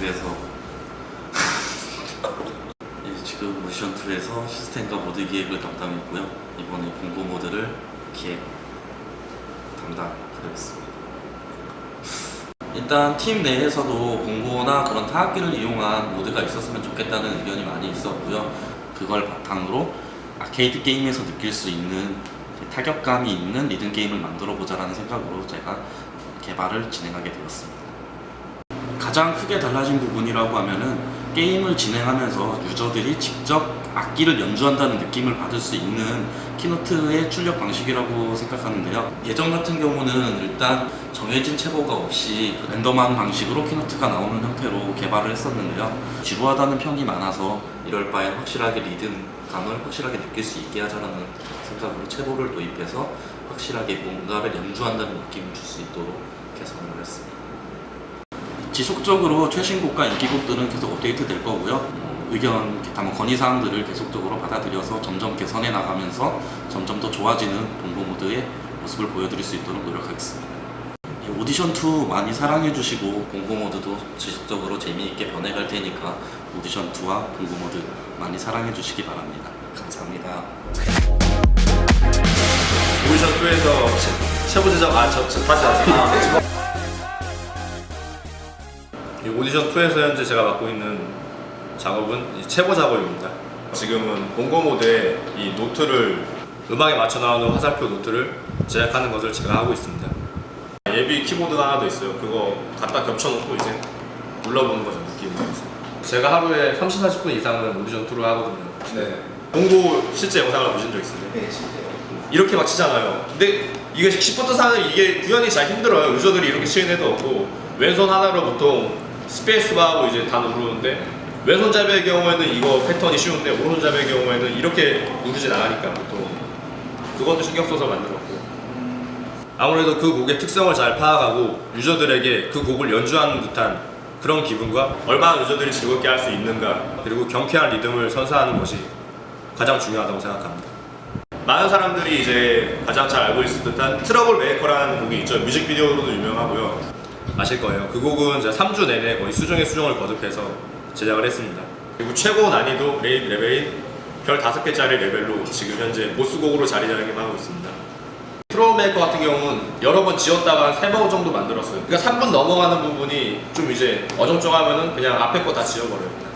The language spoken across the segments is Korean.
예, 지금 모션 2에서 시스템과 모드 기획을 담당했고요. 이번에 공고 모드를 기획 담당하게 됐습니다. 일단 팀 내에서도 공고나 그런 타악기를 이용한 모드가 있었으면 좋겠다는 의견이 많이 있었고요. 그걸 바탕으로 아케이드 게임에서 느낄 수 있는 타격감이 있는 리듬 게임을 만들어 보자라는 생각으로 제가 개발을 진행하게 되었습니다. 가장 크게 달라진 부분이라고 하면은 게임을 진행하면서 유저들이 직접 악기를 연주한다는 느낌을 받을 수 있는 키노트의 출력 방식이라고 생각하는데요. 예전 같은 경우는 일단 정해진 체보가 없이 그 랜덤한 방식으로 키노트가 나오는 형태로 개발을 했었는데요. 지루하다는 평이 많아서 이럴 바엔 확실하게 리듬감을 확실하게 느낄 수 있게 하자라는 생각으로 체보를 도입해서 확실하게 뭔가를 연주한다는 느낌을 줄 수 있도록 개선을 했습니다. 지속적으로 최신곡과 인기곡들은 계속 업데이트 될 거고요. 어, 의견, 뭐 건의사항들을 계속적으로 받아들여서 점점 개선해 나가면서 점점 더 좋아지는 모드의 모습을 보여드릴 수 있도록 노력하겠습니다. 이 오디션 2 많이 사랑해 주시고 본고 모드도 지속적으로 재미있게 변해갈 테니까 오디션 2와 본고 모드 많이 사랑해 주시기 바랍니다. 감사합니다. 오디션 2에서 최고 제작 아 저 저, 다시 하세요. 이 오디션 2에서 현재 제가 맡고 있는 작업은 이 최고 작업입니다. 지금은 본고 모드에 이 노트를 음악에 맞춰 나오는 화살표 노트를 제작하는 것을 제가 하고 있습니다. 예비 키보드가 하나 더 있어요. 그거 갖다 겹쳐놓고 이제 눌러보는 거죠 느낌으로. 제가 하루에 30, 40분 이상은 오디션 2를 하거든요. 네. 본고 실제 영상을 보신 적 있으세요? 네, 실제요. 이렇게 막 치잖아요. 근데 이게 시프트 사는 이게 구현이 잘 힘들어요. 유저들이 이렇게 치는 애도 없고 왼손 하나로 보통 스페이스바하고 이제 다 누르는데 왼손잡이의 경우에는 이거 패턴이 쉬운데 오른손잡이의 경우에는 이렇게 누르진 않으니까 보통 그것도 신경 써서 만들었고 아무래도 그 곡의 특성을 잘 파악하고 유저들에게 그 곡을 연주하는 듯한 그런 기분과 얼마나 유저들이 즐겁게 할 수 있는가 그리고 경쾌한 리듬을 선사하는 것이 가장 중요하다고 생각합니다. 많은 사람들이 이제 가장 잘 알고 있을 듯한 트러블 메이커라는 곡이 있죠. 뮤직비디오로도 유명하고요. 아실 거예요. 그 곡은 제가 3주 내내 거의 수정에 수정을 거듭해서 제작을 했습니다. 그리고 최고 난이도 레이 레벨인 별 5개짜리 레벨로 지금 현재 보스곡으로 자리자랑하고 있습니다. 트러블 메이커 같은 경우는 여러 번 지었다가 한 3번 정도 만들었어요. 그러니까 3분 넘어가는 부분이 좀 이제 어정쩡하면은 그냥 앞에 거 다 지워버려요.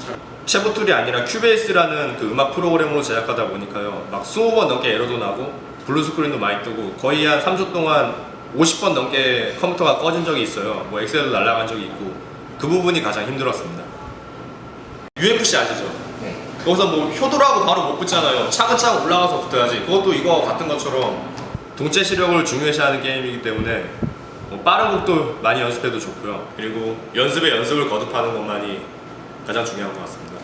쉐보툴이 아니라 큐베이스라는 그 음악 프로그램으로 제작하다 보니까요 막 20번 넘게 에러도 나고 블루 스크린도 많이 뜨고 거의 한 3주 동안 50번 넘게 컴퓨터가 꺼진 적이 있어요. 뭐 엑셀도 날아간 적이 있고. 그 부분이 가장 힘들었습니다. UFC 아시죠? 네. 거기서 뭐 효도라고 바로 못 붙잖아요. 차근차근 올라가서 붙어야지. 그것도 이거 같은 것처럼 동체 시력을 중요시하는 게임이기 때문에 뭐 빠른 곡도 많이 연습해도 좋고요. 그리고 연습에 연습을 거듭하는 것만이 가장 중요한 것 같습니다